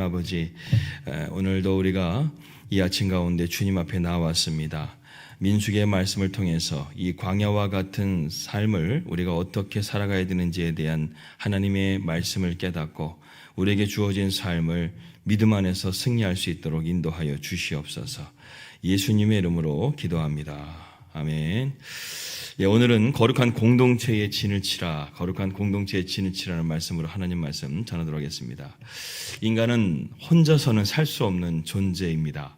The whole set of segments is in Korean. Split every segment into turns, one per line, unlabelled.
아버지 에, 오늘도 우리가 이 아침 가운데 주님 앞에 나왔습니다. 민숙의 말씀을 통해서 이 광야와 같은 삶을 우리가 어떻게 살아가야 되는지에 대한 하나님의 말씀을 깨닫고 우리에게 주어진 삶을 믿음 안에서 승리할 수 있도록 인도하여 주시옵소서. 예수님의 이름으로 기도합니다. 아멘. 예, 오늘은 거룩한 공동체의 진을 치라, 거룩한 공동체의 진을 치라는 말씀으로 하나님 말씀 전하도록 하겠습니다. 인간은 혼자서는 살 수 없는 존재입니다.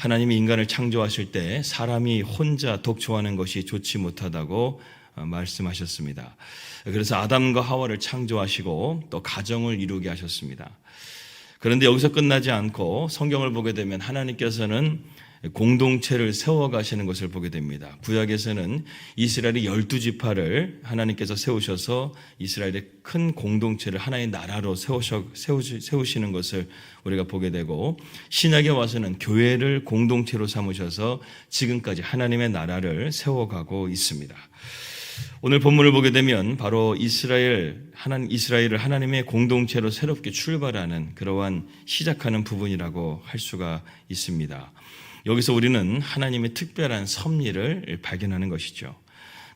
하나님이 인간을 창조하실 때 사람이 혼자 독초하는 것이 좋지 못하다고 어, 말씀하셨습니다. 그래서 아담과 하와를 창조하시고 또 가정을 이루게 하셨습니다. 그런데 여기서 끝나지 않고 성경을 보게 되면 하나님께서는 공동체를 세워 가시는 것을 보게 됩니다. 구약에서는 이스라엘의 열두 지파를 하나님께서 세우셔서 이스라엘의 큰 공동체를 하나의 나라로 세우셔, 세우시는 것을 우리가 보게 되고 신약에 와서는 교회를 공동체로 삼으셔서 지금까지 하나님의 나라를 세워가고 있습니다. 오늘 본문을 보게 되면 바로 이스라엘 하나 이스라엘을 하나님의 공동체로 새롭게 출발하는 그러한 시작하는 부분이라고 할 수가 있습니다. 여기서 우리는 하나님의 특별한 섭리를 발견하는 것이죠.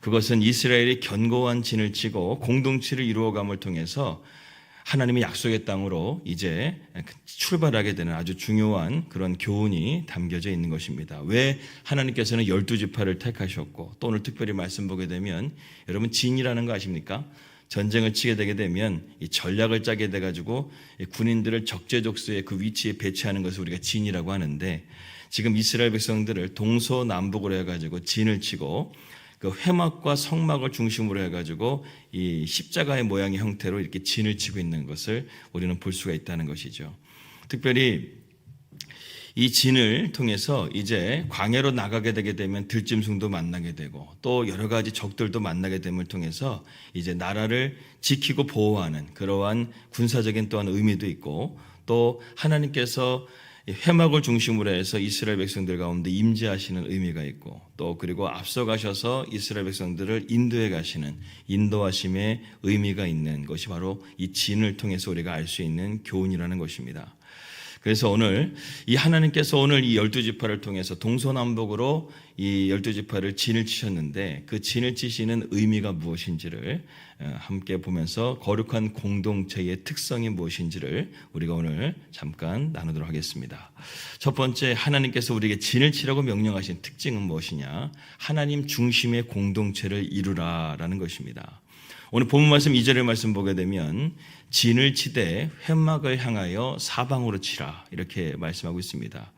그것은 이스라엘이 견고한 진을 치고 공동체를 이루어감을 통해서 하나님의 약속의 땅으로 이제 출발하게 되는 아주 중요한 그런 교훈이 담겨져 있는 것입니다. 왜 하나님께서는 열두 지파를 택하셨고 또 오늘 특별히 말씀 보게 되면 여러분 진이라는 거 아십니까? 전쟁을 치게 되게 되면 이 전략을 짜게 돼 가지고 군인들을 적재적소의 그 위치에 배치하는 것을 우리가 진이라고 하는데 지금 이스라엘 백성들을 동서남북으로 해가지고 진을 치고 그 회막과 성막을 중심으로 해가지고 이 십자가의 모양의 형태로 이렇게 진을 치고 있는 것을 우리는 볼 수가 있다는 것이죠. 특별히 이 진을 통해서 이제 광야로 나가게 되게 되면 들짐승도 만나게 되고 또 여러 가지 적들도 만나게 됨을 통해서 이제 나라를 지키고 보호하는 그러한 군사적인 또한 의미도 있고 또 하나님께서 회막을 중심으로 해서 이스라엘 백성들 가운데 임재하시는 의미가 있고 또 그리고 앞서 가셔서 이스라엘 백성들을 인도해 가시는 인도하심의 의미가 있는 것이 바로 이 진을 통해서 우리가 알 수 있는 교훈이라는 것입니다. 그래서 오늘 이 하나님께서 오늘 이 열두 지파를 통해서 동서남북으로 이 열두 지파를 진을 치셨는데 그 진을 치시는 의미가 무엇인지를 어, 함께 보면서 거룩한 공동체의 특성이 무엇인지를 우리가 오늘 잠깐 나누도록 하겠습니다. 첫 번째 하나님께서 우리에게 진을 치라고 명령하신 특징은 무엇이냐? 하나님 중심의 공동체를 이루라라는 것입니다. 오늘 본문 말씀 2절의 말씀 보게 되면 진을 치되 회막을 향하여 사방으로 치라 이렇게 말씀하고 있습니다.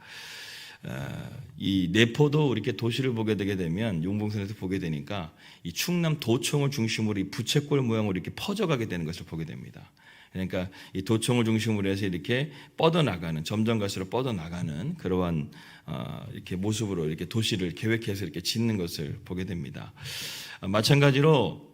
어, 이 내포도 이렇게 도시를 보게 되게 되면 용봉선에서 보게 되니까 이 충남 도청을 중심으로 이 부채꼴 모양으로 이렇게 퍼져가게 되는 것을 보게 됩니다. 그러니까 이 도청을 중심으로 해서 이렇게 뻗어나가는 점점 갈수록 뻗어나가는 그러한 어, 이렇게 모습으로 이렇게 도시를 계획해서 이렇게 짓는 것을 보게 됩니다. 어, 마찬가지로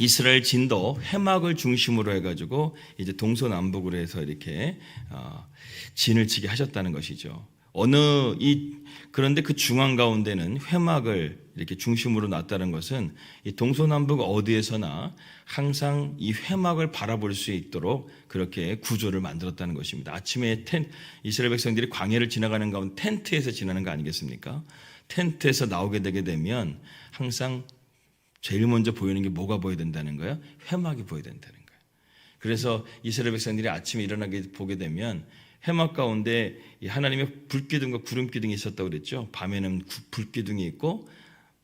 이스라엘 진도 해막을 중심으로 해가지고 이제 동서남북으로 해서 이렇게 어, 진을 치게 하셨다는 것이죠. 어느 이 그런데 그 중앙 가운데는 회막을 이렇게 중심으로 놨다는 것은 이 동서남북 어디에서나 항상 이 회막을 바라볼 수 있도록 그렇게 구조를 만들었다는 것입니다. 아침에 텐 이스라엘 백성들이 광야를 지나가는 가운데 텐트에서 지나는 거 아니겠습니까? 텐트에서 나오게 되게 되면 항상 제일 먼저 보이는 게 뭐가 보여야 된다는 거예요? 회막이 보여야 된다는 거예요. 그래서 이스라엘 백성들이 아침에 일어나게 보게 되면 해막 가운데 하나님의 불기둥과 구름기둥이 있었다고 그랬죠. 밤에는 불기둥이 있고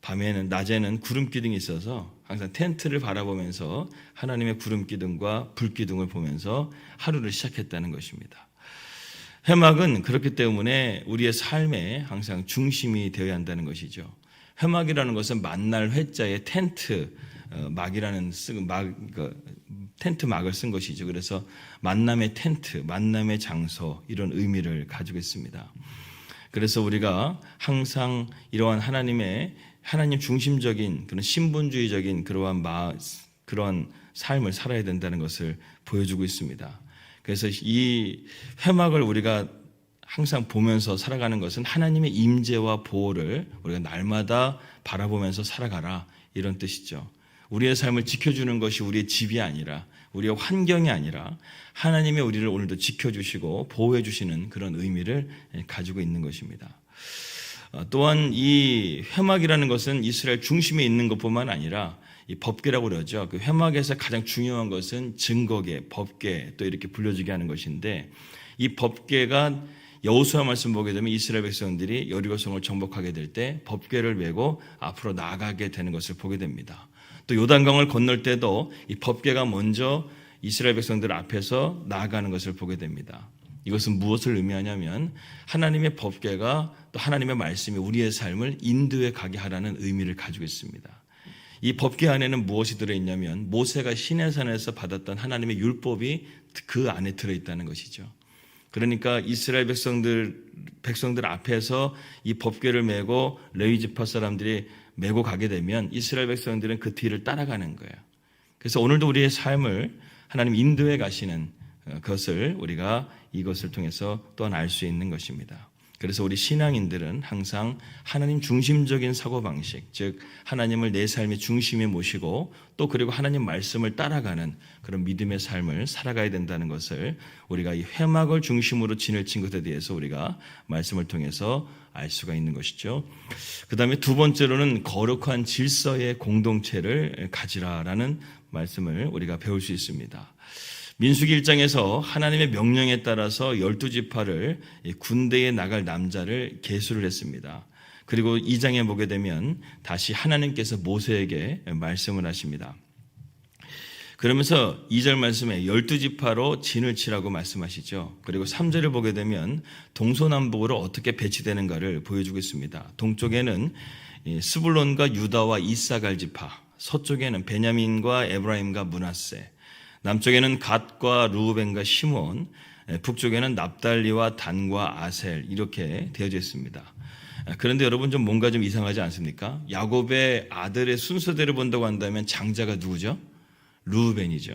밤에는 낮에는 구름기둥이 있어서 항상 텐트를 바라보면서 하나님의 구름기둥과 불기둥을 보면서 하루를 시작했다는 것입니다. 해막은 그렇기 때문에 우리의 삶에 항상 중심이 되어야 한다는 것이죠. 회막이라는 것은 만날 회자의 텐트 어, 막이라는 막 그, 텐트 막을 쓴 것이죠. 그래서 만남의 텐트, 만남의 장소 이런 의미를 가지고 있습니다. 그래서 우리가 항상 이러한 하나님의 하나님 중심적인 그런 신분주의적인 그러한 마 그러한 삶을 살아야 된다는 것을 보여주고 있습니다. 그래서 이 회막을 우리가 항상 보면서 살아가는 것은 하나님의 임재와 보호를 우리가 날마다 바라보면서 살아가라 이런 뜻이죠. 우리의 삶을 지켜주는 것이 우리의 집이 아니라 우리의 환경이 아니라 하나님이 우리를 오늘도 지켜주시고 보호해 주시는 그런 의미를 가지고 있는 것입니다. 어, 또한 이 회막이라는 것은 이스라엘 중심에 있는 것뿐만 아니라 이 법계라고 그러죠. 그 회막에서 가장 중요한 것은 증거계, 법계 또 이렇게 불려지게 하는 것인데 이 법계가 여호수아 말씀 보게 되면 이스라엘 백성들이 여리고성을 정복하게 될 때 법궤를 메고 앞으로 나아가게 되는 것을 보게 됩니다. 또 요단강을 건널 때도 이 법궤가 먼저 이스라엘 백성들 앞에서 나아가는 것을 보게 됩니다. 이것은 무엇을 의미하냐면 하나님의 법궤가 또 하나님의 말씀이 우리의 삶을 인도에 가게 하라는 의미를 가지고 있습니다. 이 법궤 안에는 무엇이 들어있냐면 모세가 시내산에서 받았던 하나님의 율법이 그 안에 들어있다는 것이죠. 그러니까 이스라엘 백성들 백성들 앞에서 이 법궤를 메고 레위 지파 사람들이 메고 가게 되면 이스라엘 백성들은 그 뒤를 따라가는 거예요. 그래서 오늘도 우리의 삶을 하나님 인도에 가시는 어, 것을 우리가 이것을 통해서 또한 알 수 있는 것입니다. 그래서 우리 신앙인들은 항상 하나님 중심적인 사고방식, 즉, 하나님을 내 삶의 중심에 모시고 또 그리고 하나님 말씀을 따라가는 그런 믿음의 삶을 살아가야 된다는 것을 우리가 이 회막을 중심으로 진을 친 것에 대해서 우리가 말씀을 통해서 알 수가 있는 것이죠. 그 다음에 두 번째로는 거룩한 질서의 공동체를 가지라라는 말씀을 우리가 배울 수 있습니다. 민수기 1장에서 하나님의 명령에 따라서 열두 지파를 군대에 나갈 남자를 계수를 했습니다. 그리고 2장에 보게 되면 다시 하나님께서 모세에게 말씀을 하십니다. 그러면서 2절 말씀에 열두 지파로 진을 치라고 말씀하시죠. 그리고 3절을 보게 되면 동서남북으로 어떻게 배치되는가를 보여주고 있습니다. 동쪽에는 스불론과 유다와 이사갈 지파, 서쪽에는 베냐민과 에브라임과 문하세, 남쪽에는 갓과 루벤과 시몬, 북쪽에는 납달리와 단과 아셀 이렇게 되어져 있습니다. 그런데 여러분 좀 뭔가 좀 이상하지 않습니까? 야곱의 아들의 순서대로 본다고 한다면 장자가 누구죠? 루벤이죠.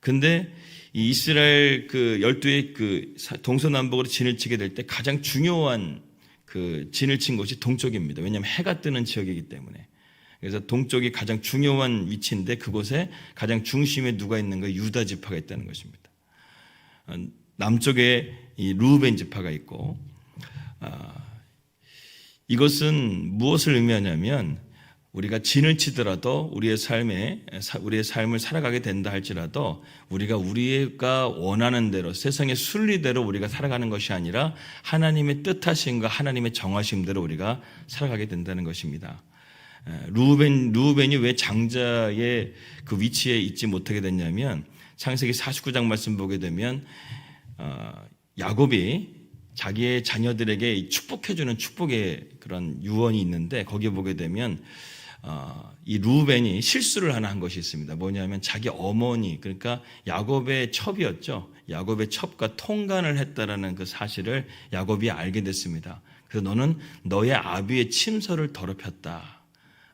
근데 이 이스라엘 그 열두의 그 동서남북으로 진을 치게 될 때 가장 중요한 그 진을 친 곳이 동쪽입니다. 왜냐하면 해가 뜨는 지역이기 때문에. 그래서 동쪽이 가장 중요한 위치인데 그곳에 가장 중심에 누가 있는 가 유다 지파가 있다는 것입니다. 어, 남쪽에 이 루벤 지파가 있고 아, 이것은 무엇을 의미하냐면 우리가 진을 치더라도 우리의 삶에 우리의 삶을 살아가게 된다 할지라도 우리가 우리가 원하는 대로 세상의 순리대로 우리가 살아가는 것이 아니라 하나님의 뜻하심과 하나님의 정하심대로 우리가 살아가게 된다는 것입니다. 루벤 루벤이 왜 장자의 그 위치에 있지 못하게 됐냐면 창세기 49장 말씀 보게 되면 어, 야곱이 자기의 자녀들에게 축복해주는 축복의 그런 유언이 있는데 거기에 보게 되면 어, 이 루벤이 실수를 하나 한 것이 있습니다. 뭐냐면 자기 어머니 그러니까 야곱의 첩이었죠. 야곱의 첩과 통간을 했다라는 그 사실을 야곱이 알게 됐습니다. 그래서 너는 너의 아비의 침서를 더럽혔다.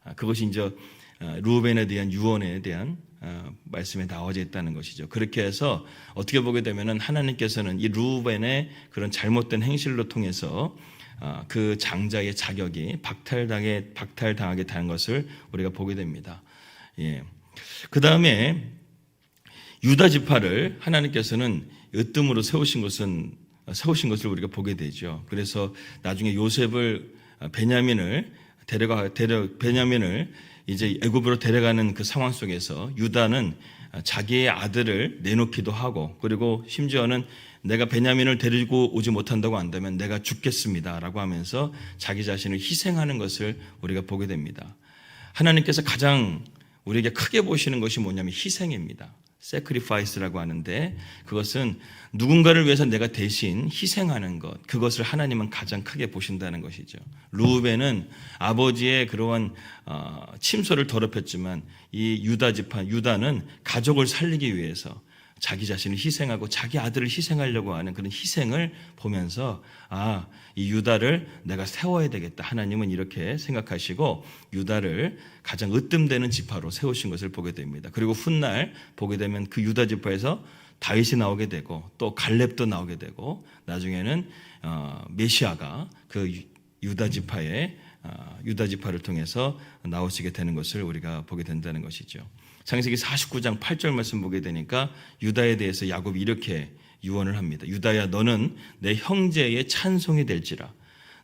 아, 그것이 이제 어, 루벤에 대한 유언에 대한 어, 말씀에 나와져 있다는 것이죠. 그렇게 해서 어떻게 보게 되면은 하나님께서는 이 루벤의 그런 잘못된 행실로 통해서 어, 그 장자의 자격이 박탈당해 박탈당하게 되는 것을 우리가 보게 됩니다. 예. 그 다음에 유다 지파를 하나님께서는 으뜸으로 세우신 것은 세우신 것을 우리가 보게 되죠. 그래서 나중에 요셉을 베냐민을 데려가 데려 베냐민을 이제 애굽으로 데려가는 그 상황 속에서 유다는 자기의 아들을 내놓기도 하고 그리고 심지어는 내가 베냐민을 데리고 오지 못한다고 한다면 내가 죽겠습니다라고 하면서 자기 자신을 희생하는 것을 우리가 보게 됩니다. 하나님께서 가장 우리에게 크게 보시는 것이 뭐냐면 희생입니다. Sacrifice라고 하는데 그것은 누군가를 위해서 내가 대신 희생하는 것 그것을 하나님은 가장 크게 보신다는 것이죠. 루벤은 아버지의 그러한 어, 침소를 더럽혔지만 이 유다 지파 유다는 가족을 살리기 위해서 자기 자신을 희생하고 자기 아들을 희생하려고 하는 그런 희생을 보면서 아, 이 유다를 내가 세워야 되겠다. 하나님은 이렇게 생각하시고 유다를 가장 으뜸되는 지파로 세우신 것을 보게 됩니다. 그리고 훗날 보게 되면 그 유다 지파에서 다윗이 나오게 되고 또 갈렙도 나오게 되고 나중에는 어, 메시아가 그 유다 지파의 어, 유다 지파를 통해서 나오시게 되는 것을 우리가 보게 된다는 것이죠. 창세기 49장 8절 말씀 보게 되니까 유다에 대해서 야곱이 이렇게 유언을 합니다. 유다야 너는 내 형제의 찬송이 될지라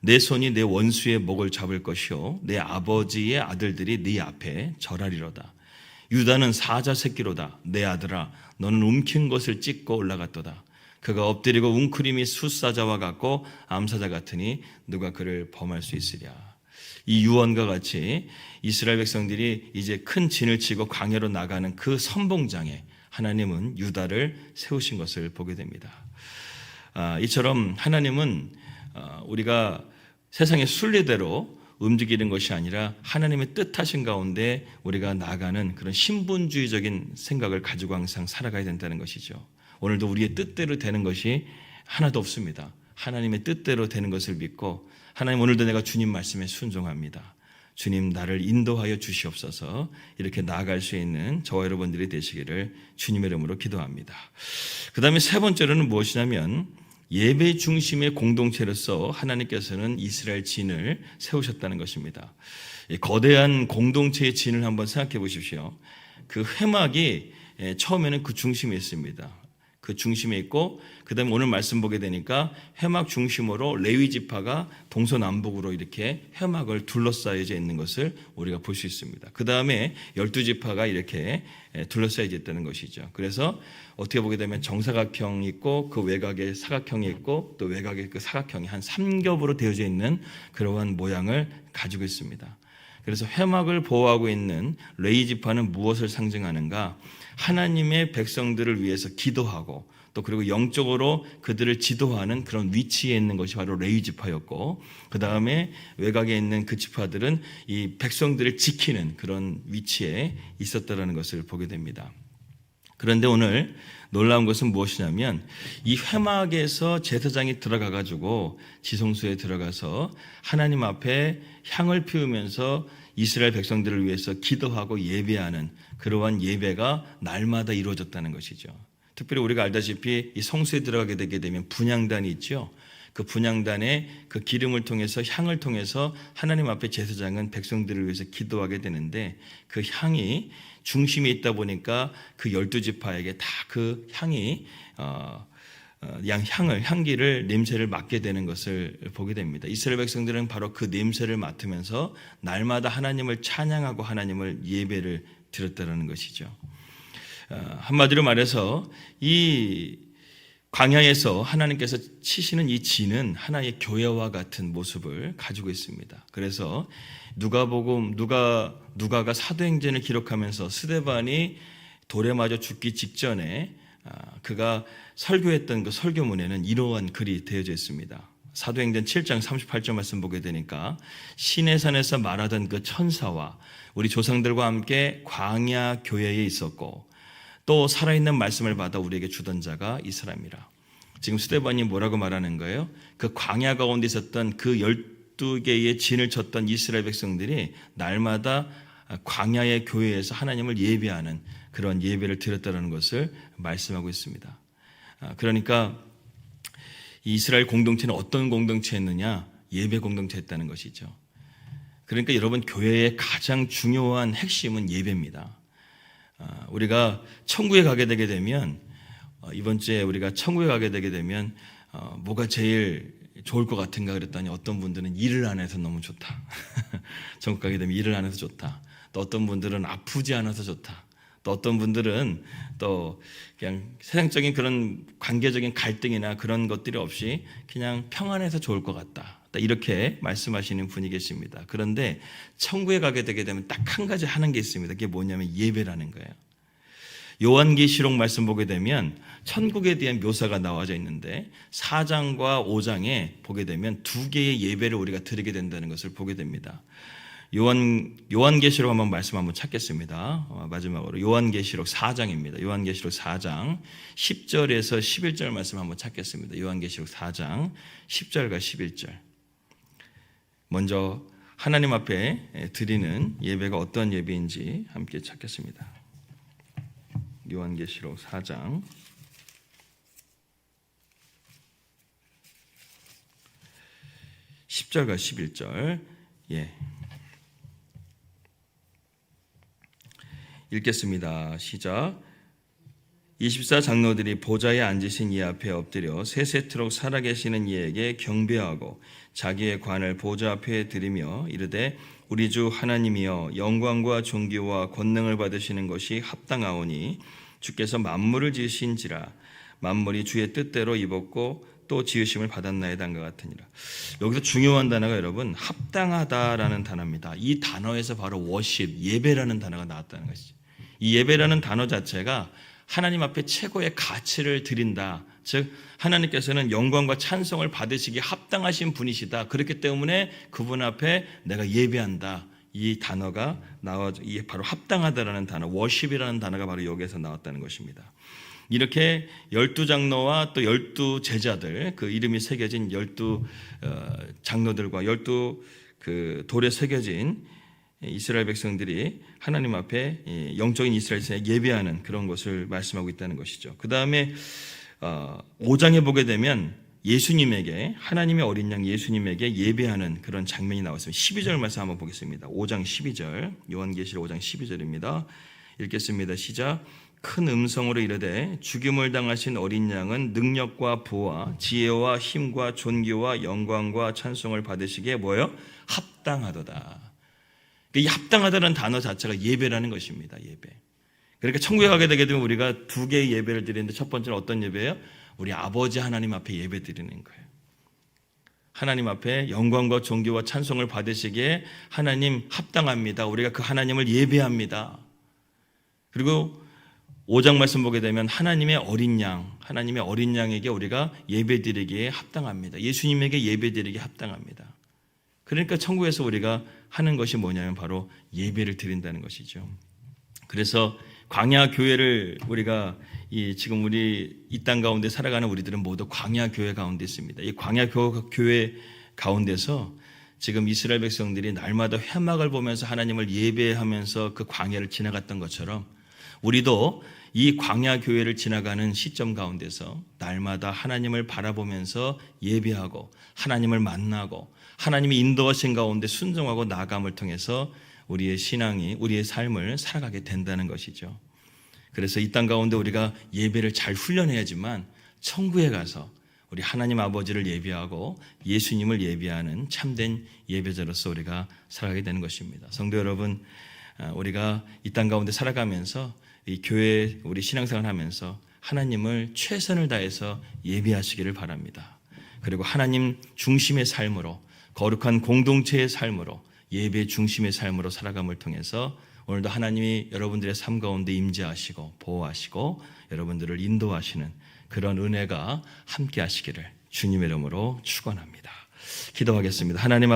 내 손이 내 원수의 목을 잡을 것이요 내 아버지의 아들들이 네 앞에 절하리로다. 유다는 사자 새끼로다. 내 아들아 너는 움킨 것을 찢고 올라갔도다. 그가 엎드리고 웅크림이 숫사자와 같고 암사자 같으니 누가 그를 범할 수 있으랴. 이 유언과 같이 이스라엘 백성들이 이제 큰 진을 치고 광야로 나가는 그 선봉장에 하나님은 유다를 세우신 것을 보게 됩니다. 아, 이처럼 하나님은 아, 우리가 세상의 순리대로 움직이는 것이 아니라 하나님의 뜻하신 가운데 우리가 나가는 그런 신분주의적인 생각을 가지고 항상 살아가야 된다는 것이죠. 오늘도 우리의 뜻대로 되는 것이 하나도 없습니다. 하나님의 뜻대로 되는 것을 믿고 하나님 오늘도 내가 주님 말씀에 순종합니다. 주님 나를 인도하여 주시옵소서 이렇게 나아갈 수 있는 저와 여러분들이 되시기를 주님의 이름으로 기도합니다. 그 다음에 세 번째로는 무엇이냐면 예배 중심의 공동체로서 하나님께서는 이스라엘 진을 세우셨다는 것입니다. 이 거대한 공동체의 진을 한번 생각해 보십시오. 그 회막이 예, 처음에는 그 중심에 있습니다. 그 중심에 있고 그다음에 오늘 말씀 보게 되니까 회막 중심으로 레위 지파가 동서남북으로 이렇게 회막을 둘러싸여져 있는 것을 우리가 볼 수 있습니다. 그다음에 열두 지파가 이렇게 둘러싸여져 있다는 것이죠. 그래서 어떻게 보게 되면 정사각형이 있고 그 외곽에 사각형이 있고 또 외곽에 그 사각형이 한 삼겹으로 되어져 있는 그러한 모양을 가지고 있습니다. 그래서 회막을 보호하고 있는 레이 지파는 무엇을 상징하는가? 하나님의 백성들을 위해서 기도하고 또 그리고 영적으로 그들을 지도하는 그런 위치에 있는 것이 바로 레위 지파였고 그 다음에 외곽에 있는 그 지파들은 이 백성들을 지키는 그런 위치에 있었다라는 것을 보게 됩니다. 그런데 오늘 놀라운 것은 무엇이냐면 이 회막에서 제사장이 들어가 가지고 지성소에 들어가서 하나님 앞에 향을 피우면서 이스라엘 백성들을 위해서 기도하고 예배하는 그러한 예배가 날마다 이루어졌다는 것이죠. 특별히 우리가 알다시피 이 성수에 들어가게 되게 되면 분향단이 있죠. 그 분향단의 그 기름을 통해서 향을 통해서 하나님 앞에 제사장은 백성들을 위해서 기도하게 되는데 그 향이 중심에 있다 보니까 그 열두 지파에게 다 그 향이 어, 어, 양 향을 향기를 냄새를 맡게 되는 것을 보게 됩니다. 이스라엘 백성들은 바로 그 냄새를 맡으면서 날마다 하나님을 찬양하고 하나님을 예배를 드렸다는 것이죠. 어, 한마디로 말해서 이 광야에서 하나님께서 치시는 이 진은 하나의 교회와 같은 모습을 가지고 있습니다. 그래서 누가복음 누가 누가가 사도행전을 기록하면서 스데반이 돌에 맞아 죽기 직전에 아, 그가 설교했던 그 설교문에는 이러한 글이 되어져 있습니다. 사도행전 7장 38절 말씀 보게 되니까 시내산에서 말하던 그 천사와 우리 조상들과 함께 광야 교회에 있었고 또 살아있는 말씀을 받아 우리에게 주던 자가 이 사람이라. 지금 스테반이 뭐라고 말하는 거예요? 그 광야 가운데 있었던 그 열 두 개의 진을 쳤던 이스라엘 백성들이 날마다 광야의 교회에서 하나님을 예배하는 그런 예배를 드렸다는 것을 말씀하고 있습니다. 아, 그러니까 이스라엘 공동체는 어떤 공동체였느냐? 예배 공동체였다는 것이죠. 그러니까 여러분 교회의 가장 중요한 핵심은 예배입니다. 아, 우리가 천국에 가게 되게 되면 어, 이번 주에 우리가 천국에 가게 되게 되면 어, 뭐가 제일 좋을 것 같은가 그랬더니 어떤 분들은 일을 안 해서 너무 좋다. 천국 가게 되면 일을 안 해서 좋다. 또 어떤 분들은 아프지 않아서 좋다. 또 어떤 분들은 또 그냥 세상적인 그런 관계적인 갈등이나 그런 것들이 없이 그냥 평안해서 좋을 것 같다. 이렇게 말씀하시는 분이 계십니다. 그런데 천국에 가게 되게 되면 딱 한 가지 하는 게 있습니다. 그게 뭐냐면 예배라는 거예요. 요한계시록 말씀 보게 되면 천국에 대한 묘사가 나와져 있는데 4장과 5장에 보게 되면 두 개의 예배를 우리가 드리게 된다는 것을 보게 됩니다. 요한 요한계시록 한번 말씀 한번 찾겠습니다. 어, 마지막으로 요한계시록 4장입니다. 요한계시록 4장 10절에서 11절 말씀 한번 찾겠습니다. 요한계시록 4장 10절과 11절. 먼저 하나님 앞에 드리는 예배가 어떤 예배인지 함께 찾겠습니다. 요한계시록 4장 10절과 11절. 예. 읽겠습니다. 시작. 24 장로들이 보좌에 앉으신 이 앞에 엎드려 세세토록 살아계시는 이에게 경배하고 자기의 관을 보좌 앞에 드리며 이르되 우리 주 하나님이여 영광과 존귀와 권능을 받으시는 것이 합당하오니 주께서 만물을 지으신지라 만물이 주의 뜻대로 입었고 또 지으심을 받았나이다 한것 같으니라. 여기서 중요한 단어가 여러분 합당하다라는 단어입니다. 이 단어에서 바로 워십 예배라는 단어가 나왔다는 것이죠. 이 예배라는 단어 자체가 하나님 앞에 최고의 가치를 드린다. 즉 하나님께서는 영광과 찬송을 받으시기 합당하신 분이시다. 그렇기 때문에 그분 앞에 내가 예배한다. 이 단어가 나와 이 바로 합당하다라는 단어, 워십이라는 단어가 바로 여기에서 나왔다는 것입니다. 이렇게 열두 장로와 또 열두 제자들 그 이름이 새겨진 열두 어, 장로들과 열두 그 돌에 새겨진 이스라엘 백성들이 하나님 앞에 이 영적인 이스라엘에 예배하는 그런 것을 말씀하고 있다는 것이죠. 그 다음에 5장에 보게 되면 예수님에게 하나님의 어린 양 예수님에게 예배하는 그런 장면이 나왔습니다. 12절 말씀 한번 보겠습니다. 5장 12절 요한계시록 5장 12절입니다. 읽겠습니다. 시작. 큰 음성으로 이르되 죽임을 당하신 어린 양은 능력과 부와 지혜와 힘과 존귀와 영광과 찬송을 받으시기에 뭐요? 합당하도다. 이 합당하다는 단어 자체가 예배라는 것입니다. 예배. 그러니까 천국에 가게 되게 되면 우리가 두 개의 예배를 드리는데 첫 번째는 어떤 예배예요? 우리 아버지 하나님 앞에 예배 드리는 거예요. 하나님 앞에 영광과 존귀와 찬송을 받으시기에 하나님 합당합니다. 우리가 그 하나님을 예배합니다. 그리고 5장 말씀 보게 되면 하나님의 어린 양, 하나님의 어린 양에게 우리가 예배 드리기에 합당합니다. 예수님에게 예배 드리기에 합당합니다. 그러니까 천국에서 우리가 하는 것이 뭐냐면 바로 예배를 드린다는 것이죠. 그래서 광야 교회를 우리가 이 지금 우리 이 땅 가운데 살아가는 우리들은 모두 광야 교회 가운데 있습니다. 이 광야 교회 가운데서 지금 이스라엘 백성들이 날마다 회막을 보면서 하나님을 예배하면서 그 광야를 지나갔던 것처럼 우리도 이 광야 교회를 지나가는 시점 가운데서 날마다 하나님을 바라보면서 예배하고 하나님을 만나고 하나님의 인도하신 가운데 순종하고 나감을 통해서 우리의 신앙이 우리의 삶을 살아가게 된다는 것이죠. 그래서 이 땅 가운데 우리가 예배를 잘 훈련해야지만 천국에 가서 우리 하나님 아버지를 예배하고 예수님을 예배하는 참된 예배자로서 우리가 살아가게 되는 것입니다. 성도 여러분, 우리가 이 땅 가운데 살아가면서 이 교회 우리 신앙생활 하면서 하나님을 최선을 다해서 예배하시기를 바랍니다. 그리고 하나님 중심의 삶으로 거룩한 공동체의 삶으로 예배 중심의 삶으로 살아감을 통해서 오늘도 하나님이 여러분들의 삶 가운데 임재하시고 보호하시고 여러분들을 인도하시는 그런 은혜가 함께 하시기를 주님의 이름으로 축원합니다. 기도하겠습니다. 하나님